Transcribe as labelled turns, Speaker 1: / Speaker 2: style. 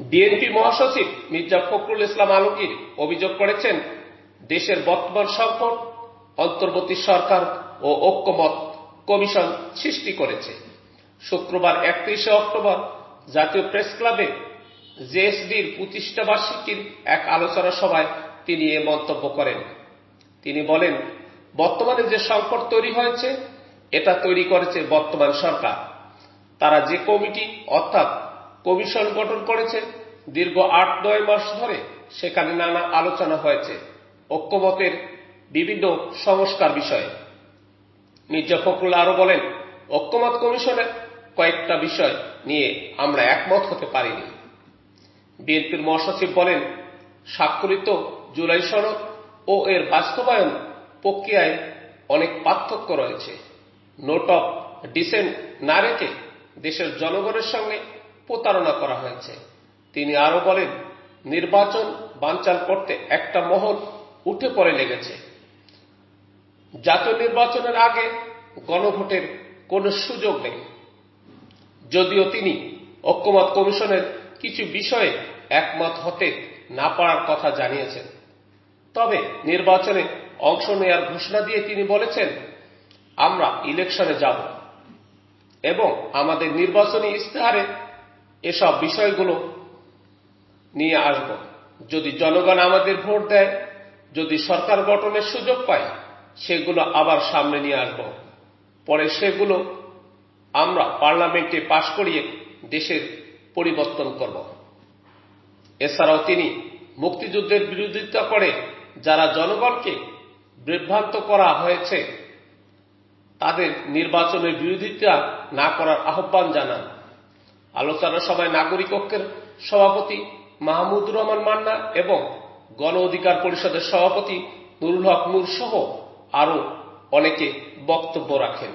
Speaker 1: BNP মহাসচিব মির্জা ফখরুল ইসলাম আলমগীর অভিযোগ করেছেন, দেশের বর্তমান সংকট, অন্তর্বর্তী সরকার ও ঐক্যমত কমিশন সৃষ্টি করেছে। শুক্রবার একত্রিশে অক্টোবর জাতীয় প্রেস ক্লাবে জেএসডির প্রতিষ্ঠা বার্ষিকীর এক আলোচনা সভায় তিনি এ মন্তব্য করেন। তিনি বলেন, বর্তমানে যে সংকট তৈরি হয়েছে, এটা তৈরি করেছে বর্তমান সরকার। তারা যে কমিটি, অর্থাৎ কমিশন গঠন করেছে দীর্ঘ আট নয় মাস ধরে সেখানে নানা আলোচনা হয়েছে ঐক্যমতের বিভিন্ন সংস্কার বিষয়ে। মির্জা ফখরুল আরও বলেন, ঐক্যমত কমিশনের কয়েকটা বিষয় নিয়ে আমরা একমত হতে পারিনি। বিএনপির মহাসচিব বলেন, স্বাক্ষরিত জুলাই সনদ ও এর বাস্তবায়ন প্রক্রিয়ায় অনেক পার্থক্য রয়েছে। নোট অফ ডিসেন্ট না রেখে দেশের জনগণের সঙ্গে প্রতারণা করা হয়েছে। তিনি আরও বলেন, নির্বাচন বানচাল করতে একটা মহল উঠে পড়ে লেগেছে। জাতীয় নির্বাচনের আগে গণভোটের কোনো সুযোগ নেই। যদিও তিনি ঐক্যমত কমিশনের কিছু বিষয়ে একমত হতে না পারার কথা জানিয়েছেন। তবে নির্বাচনে অংশ নেয়ার ঘোষণা দিয়ে তিনি বলেছেন, আমরা ইলেকশনে যাব এবং আমাদের নির্বাচনী ইস্তেহারে এসব বিষয়গুলো নিয়ে আসব। যদি জনগণ আমাদের ভোট দেয়, যদি সরকার গঠনের সুযোগ পায়, সেগুলো আবার সামনে নিয়ে আসব। পরে সেগুলো আমরা পার্লামেন্টে পাশ করিয়ে দেশের পরিবর্তন করব। এছাড়াও তিনি মুক্তিযুদ্ধের বিরোধিতা করে যারা জনগণকে বিভ্রান্ত করা হয়েছে, তাদের নির্বাচনের বিরোধিতা না করার আহ্বান জানান। আলোচনা সভায় নাগরিক ঐক্যের সভাপতি মাহমুদুর রহমান মান্না এবং গণ অধিকার পরিষদের সভাপতি নুরুল হক নূর সহ আরও অনেকে বক্তব্য রাখেন।